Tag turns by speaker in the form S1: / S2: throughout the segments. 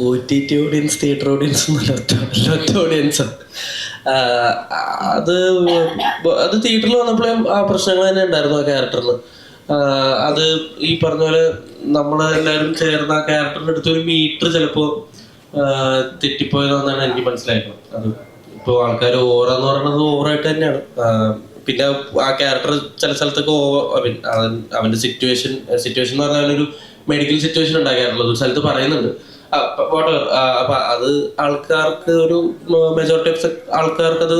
S1: O audience theatre audience ഒറ്റ audience അത് അത് തിയേറ്ററിൽ വന്നപ്പോഴേ ആ പ്രശ്നങ്ങൾ തന്നെ ഉണ്ടായിരുന്നു ആ ക്യാരക്ടറിന് അത് ഈ പറഞ്ഞ പോലെ നമ്മളെല്ലാവരും ചേർന്ന് ആ ക്യാരക്ടറിന്റെ അടുത്ത് ഒരു മീറ്റർ ചിലപ്പോൾ തെറ്റിപ്പോയതെന്നാണ് എനിക്ക് മനസ്സിലായത് അത് ഇപ്പോൾ ആൾക്കാർ എന്ന് പറയുന്നത് ഓവറായിട്ട് തന്നെയാണ്. പിന്നെ ആ ക്യാരക്ടർ ചില സ്ഥലത്തൊക്കെ ഓവർ മീൻ അവന്റെ സിറ്റുവേഷൻ സിറ്റുവേഷൻ എന്ന് പറഞ്ഞാൽ ഒരു മെഡിക്കൽ സിറ്റുവേഷൻ ഉണ്ടാക്കാറുള്ളത് ഒരു സ്ഥലത്ത് പറയുന്നുണ്ട്. അപ്പൊ അത് ആൾക്കാർക്ക് ഒരു മെജോറിറ്റി ഓഫ് ആൾക്കാർക്ക് അത്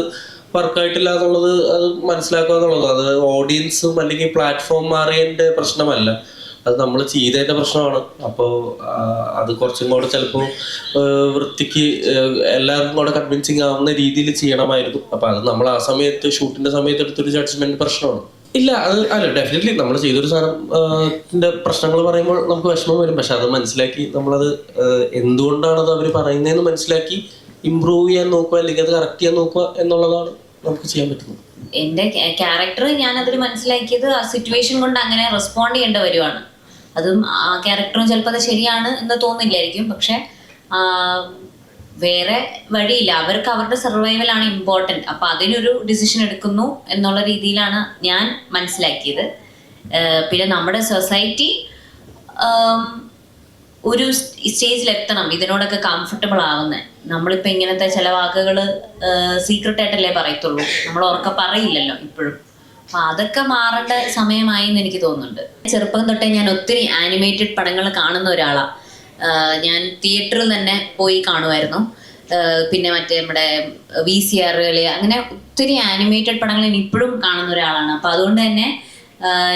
S1: വർക്കായിട്ടില്ല എന്നുള്ളത് അത് മനസ്സിലാക്കുക എന്നുള്ളത്. അത് ഓഡിയൻസും അല്ലെങ്കിൽ പ്ലാറ്റ്ഫോം മാറിയതിന്റെ പ്രശ്നമല്ല. അത് നമ്മൾ ചെയ്തതിന്റെ പ്രശ്നമാണ്. അപ്പോൾ അത് കുറച്ചും കൂടെ ചിലപ്പോൾ വൃത്തിക്ക് എല്ലാവർക്കും കൂടെ കൺവിൻസിങ് ആവുന്ന രീതിയിൽ ചെയ്യണമായിരുന്നു. അപ്പൊ അത് നമ്മൾ ആ സമയത്ത് ഷൂട്ടിന്റെ സമയത്ത് എടുത്തൊരു ജഡ്ജ്മെന്റ് പ്രശ്നമാണ്. ഇല്ല അത് അല്ല ഡെഫിനറ്റ്ലി നമ്മൾ ചെയ്തൊരു സാധനം പ്രശ്നങ്ങൾ പറയുമ്പോൾ നമുക്ക് വിഷമം വരും. പക്ഷെ അത് മനസ്സിലാക്കി നമ്മളത് എന്തുകൊണ്ടാണത് അവർ പറയുന്നതെന്ന് മനസ്സിലാക്കി ഇമ്പ്രൂവ് ചെയ്യാൻ നോക്കുക അല്ലെങ്കിൽ അത് കറക്റ്റ് ചെയ്യാൻ നോക്കുക എന്നുള്ളതാണ് നമുക്ക് ചെയ്യാൻ പറ്റുന്നത്.
S2: എന്റെ ക്യാരക്ടർ ഞാൻ അതിൽ മനസ്സിലാക്കിയത് ആ സിറ്റുവേഷൻ കൊണ്ട് അങ്ങനെ റെസ്പോണ്ട് ചെയ്യേണ്ട വരുവാണ്. അതും ആ ക്യാരക്ടറും ചിലപ്പോൾ അത് ശരിയാണ് എന്ന് തോന്നില്ലായിരിക്കും. പക്ഷെ വേറെ വഴിയില്ല. അവർക്ക് അവരുടെ സർവൈവൽ ആണ് ഇമ്പോർട്ടന്റ് അപ്പൊ അതിനൊരു ഡിസിഷൻ എടുക്കുന്നു എന്നുള്ള രീതിയിലാണ് ഞാൻ മനസ്സിലാക്കിയത്. പിന്നെ നമ്മുടെ സൊസൈറ്റി ഒരു സ്റ്റേജിൽ എത്തണം. ഇതിനോടൊക്കെ കംഫർട്ടബിൾ ആവുന്നത് നമ്മളിപ്പോൾ ഇങ്ങനത്തെ ചില വാക്കുകൾ സീക്രട്ട് ആയിട്ടല്ലേ പറയത്തുള്ളൂ. നമ്മൾ ഉറക്ക പറയില്ലല്ലോ ഇപ്പോഴും. അപ്പൊ അതൊക്കെ മാറേണ്ട സമയമായി എന്ന് എനിക്ക് തോന്നുന്നുണ്ട്. ചെറുപ്പം തൊട്ടേ ഞാൻ ഒത്തിരി ആനിമേറ്റഡ് പടങ്ങൾ കാണുന്ന ഒരാളാണ് ഞാൻ തിയേറ്ററിൽ തന്നെ പോയി കാണുമായിരുന്നു. പിന്നെ മറ്റേ നമ്മുടെ വി സി ആറുകൾ അങ്ങനെ ഒത്തിരി ആനിമേറ്റഡ് പടങ്ങൾ ഞാൻ ഇപ്പോഴും കാണുന്ന ഒരാളാണ്. അപ്പൊ അതുകൊണ്ട് തന്നെ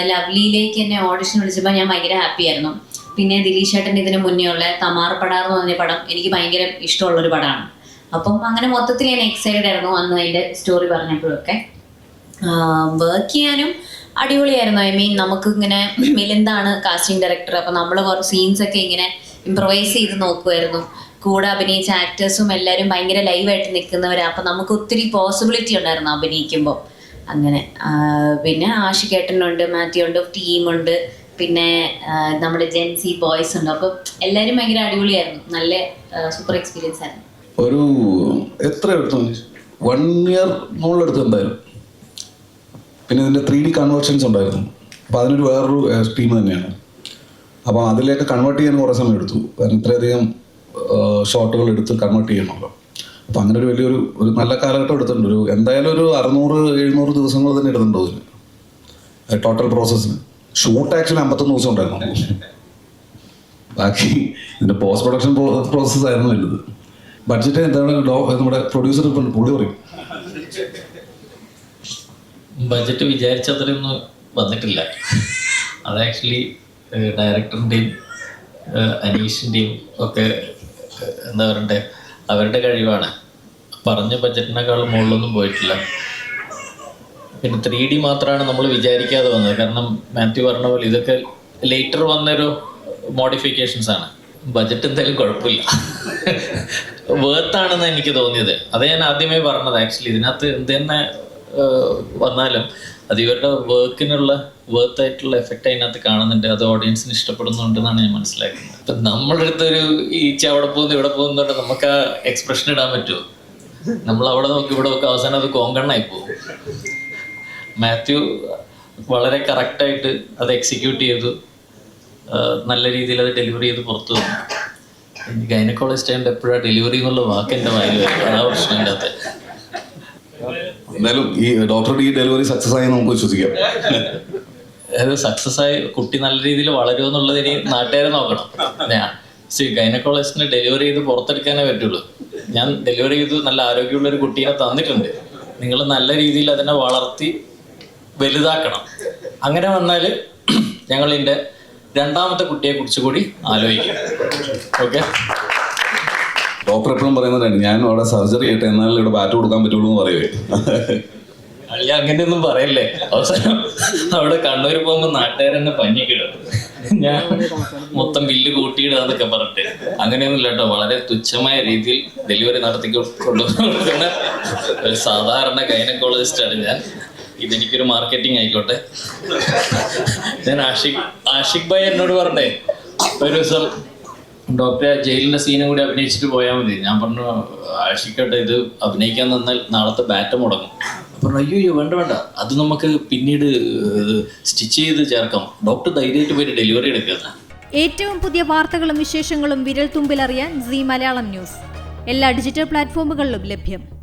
S2: ലവ്ലിയിലേക്ക് എന്നെ ഓഡിഷൻ വിളിച്ചപ്പോൾ ഞാൻ ഭയങ്കര ഹാപ്പി ആയിരുന്നു. പിന്നെ ദിലീഷ് ചേട്ടൻ ഇതിന് മുന്നേ ഉള്ള തമാർ പടാർ എന്ന് പറഞ്ഞ പടം എനിക്ക് ഭയങ്കര ഇഷ്ടമുള്ള ഒരു പടമാണ്. അപ്പം അങ്ങനെ മൊത്തത്തിൽ ഞാൻ എക്സൈറ്റഡ് ആയിരുന്നു അന്ന് അതിന്റെ സ്റ്റോറി പറഞ്ഞപ്പോഴൊക്കെ. വർക്ക് ചെയ്യാനും അടിപൊളിയായിരുന്നു. ഐ മീൻ നമുക്ക് ഇങ്ങനെ മിലിന്താണ് കാസ്റ്റിംഗ് ഡയറക്ടർ അപ്പൊ നമ്മൾ കുറച്ച് സീൻസ് ഒക്കെ ഇങ്ങനെ ഇംപ്രവൈസ് ചെയ്ത് നോക്കുമായിരുന്നു കൂടെ അഭിനയിച്ച ആക്ടേഴ്സും എല്ലാവരും ഭയങ്കര ലൈവായിട്ട് നിൽക്കുന്നവരാ. അപ്പൊ നമുക്ക് ഒത്തിരി പോസിബിലിറ്റി ഉണ്ടായിരുന്നു അഭിനയിക്കുമ്പോൾ അങ്ങനെ പിന്നെ ആഷിക്കേട്ടനുണ്ട് മാത്യു ഉണ്ട് ടീമുണ്ട്. പിന്നെ നമ്മുടെ ജെൻസി ബോയ്സ് ഉണ്ട്. അപ്പം എല്ലാവരും ഭയങ്കര അടിപൊളിയായിരുന്നു. നല്ല സൂപ്പർ എക്സ്പീരിയൻസ് ആയിരുന്നു.
S3: ഒരു എത്ര എടുത്തു വൺ ഇയർ മുകളിലെടുത്ത് എന്തായാലും? പിന്നെ ഇതിന്റെ ത്രീ ഡി കൺവേർഷൻസ് ഉണ്ടായിരുന്നു. അപ്പോൾ അതിനൊരു വേറൊരു ടീം തന്നെയാണ്. അപ്പോൾ അതിലേക്ക് കൺവേർട്ട് ചെയ്യാൻ കുറേ സമയം എടുത്തു. കാരണം ഇത്രയധികം ഷോട്ടുകൾ എടുത്ത് കൺവേർട്ട് ചെയ്യണമല്ലോ. അപ്പോൾ അങ്ങനെ ഒരു വലിയൊരു ഒരു നല്ല കാലഘട്ടം എടുത്തിട്ടുണ്ട്. ഒരു എന്തായാലും ഒരു അറുന്നൂറ് എഴുന്നൂറ് ദിവസങ്ങൾ തന്നെ എടുത്തിട്ടുണ്ട് ഇതിന് ടോട്ടൽ പ്രോസസ്സിന് ഷൂട്ട് ആക്ഷൻ അമ്പത്തൊന്ന് ദിവസം ഉണ്ടായിരുന്നു. ബാക്കി ഇതിന്റെ പോസ്റ്റ് പ്രൊഡക്ഷൻ പ്രോസസ്സായിരുന്നു വലുത് ബഡ്ജറ്റ് എന്താണ്? നമ്മുടെ പ്രൊഡ്യൂസർ പുള്ളി പറയും
S4: ബജറ്റ് വിചാരിച്ച അത്രയൊന്നും വന്നിട്ടില്ല. അത് ആക്ച്വലി ഡയറക്ടറിന്റെയും അനീഷിന്റെയും ഒക്കെ എന്താ പറയണ്ടേ അവരുടെ കഴിവാണ്. പറഞ്ഞ ബജറ്റിനേക്കാൾ മുകളിലൊന്നും പോയിട്ടില്ല. പിന്നെ ത്രീ ഡി മാത്രമാണ് നമ്മൾ വിചാരിക്കാതെ വന്നത്. കാരണം മാത്യു പറഞ്ഞ പോലെ ഇതൊക്കെ ലേറ്റർ വന്നൊരു മോഡിഫിക്കേഷൻസ് ആണ്. ബജറ്റ് എന്തായാലും കുഴപ്പമില്ല. വേർത്താണെന്ന് എനിക്ക് തോന്നിയത്. അത് ഞാൻ ആദ്യമേ പറഞ്ഞത്. ആക്ച്വലി ഇതിനകത്ത് എന്ത് തന്നെ വന്നാലും അത് ഇവരുടെ വർക്കിനുള്ള വേർത്ത് ആയിട്ടുള്ള എഫക്റ്റ് അതിനകത്ത് കാണുന്നുണ്ട്. അത് ഓഡിയൻസിന് ഇഷ്ടപ്പെടുന്നുണ്ടെന്നാണ് ഞാൻ മനസ്സിലാക്കുന്നത്. ഇപ്പം നമ്മളുടെ അടുത്തൊരു ഈച്ച അവിടെ പോകുന്നു ഇവിടെ പോകുന്നുണ്ട് നമുക്ക് ആ എക്സ്പ്രഷൻ ഇടാൻ പറ്റുമോ? നമ്മൾ അവിടെ നോക്കി ഇവിടെ നോക്കി അവസാനം അത് കോങ്കണ്ണായി പോകും. മാത്യു വളരെ കറക്റ്റായിട്ട് അത് എക്സിക്യൂട്ട് ചെയ്തു. നല്ല രീതിയിൽ അത് ഡെലിവറി ചെയ്ത് പുറത്തു വന്നു. ഗൈനക്കോളജിസ്റ്റ് ആയതുകൊണ്ട് എപ്പോഴാണ് ഡെലിവറി എന്നുള്ള വാക്ക് എന്റെ വായിൽ വരും. അതാ പ്രശ്നം അകത്ത്
S3: എന്തായാലും ഈ ഡോക്ടറുടെ ഈ ഡെലിവറി സക്സസ് ആയി നമുക്ക് വിശ്വസിക്കാം.
S4: അതായത് സക്സസ് ആയി കുട്ടി നല്ല രീതിയിൽ വളരുമോ എന്നുള്ളത് ഇനി നാട്ടുകാരെ നോക്കണം. ഞാൻ ഗൈനക്കോളജിസ്റ്റിന് ഡെലിവറി ചെയ്ത് പുറത്തെടുക്കാനേ പറ്റുള്ളൂ. ഞാൻ ഡെലിവറി ചെയ്ത് നല്ല ആരോഗ്യമുള്ള ഒരു കുട്ടിയെ തന്നിട്ടുണ്ട്. നിങ്ങൾ നല്ല രീതിയിൽ അതിനെ വളർത്തി വലുതാക്കണം. അങ്ങനെ വന്നാൽ ഞങ്ങൾ രണ്ടാമത്തെ കുട്ടിയെ കുറിച്ച് കൂടി ആലോചിക്കും. ഓക്കെ?
S3: ഡോക്ടർ എപ്പോഴും പറയുന്നതാണ് ഞാൻ അവിടെ സർജറി ആയിട്ട് എന്നാൽ ഇവിടെ ബാറ്റ് കൊടുക്കാൻ പറ്റുള്ളൂ എന്ന് പറയുവേ.
S4: അങ്ങനെ ഒന്നും പറയല്ലേ. അവസാനം അവിടെ കണ്ണൂർ പോകുമ്പോ നാട്ടുകാരെന്നെ പഞ്ഞിക്കിടും. ഞാൻ മൊത്തം ബില്ല് കൂട്ടിയിടാന്നൊക്കെ പറഞ്ഞിട്ട്. അങ്ങനെയൊന്നും കേട്ടോ. വളരെ തുച്ഛമായ രീതിയിൽ ഡെലിവറി നടത്തി കൊടുക്കുന്ന ഒരു സാധാരണ ഗൈനക്കോളജിസ്റ്റ് ആണ് ഞാൻ. ഇതെനിക്കൊരു മാർക്കറ്റിംഗ് ആയിക്കോട്ടെ. ഞാൻ ആഷിഖ് ആഷിഖ് ഭായ് എന്നോട് പറഞ്ഞേ. ഒരു ദിവസം ഡോക്ടറെ ജയിലിന്റെ സീനും കൂടി അഭിനയിച്ചിട്ട് പോയാൽ മതി. ഞാൻ പറഞ്ഞു ആഷിക്കട്ടെ ഇത് അഭിനയിക്കാൻ നിന്നാൽ നാളത്തെ ബാറ്റ് മുടങ്ങും. പറഞ്ഞു അയ്യോ അയ്യോ വേണ്ട വേണ്ട. അത് നമുക്ക് പിന്നീട് സ്റ്റിച്ച് ചെയ്ത് ചേർക്കാം. ഡോക്ടർ ധൈര്യമായിട്ട് പോയിട്ട് ഡെലിവറി എടുക്കുക
S5: ഏറ്റവും പുതിയ വാർത്തകളും വിശേഷങ്ങളും വിരൽ തുമ്പിലറിയാൻ സി മലയാളം ന്യൂസ്. എല്ലാ ഡിജിറ്റൽ പ്ലാറ്റ്ഫോമുകളിലും ലഭ്യം.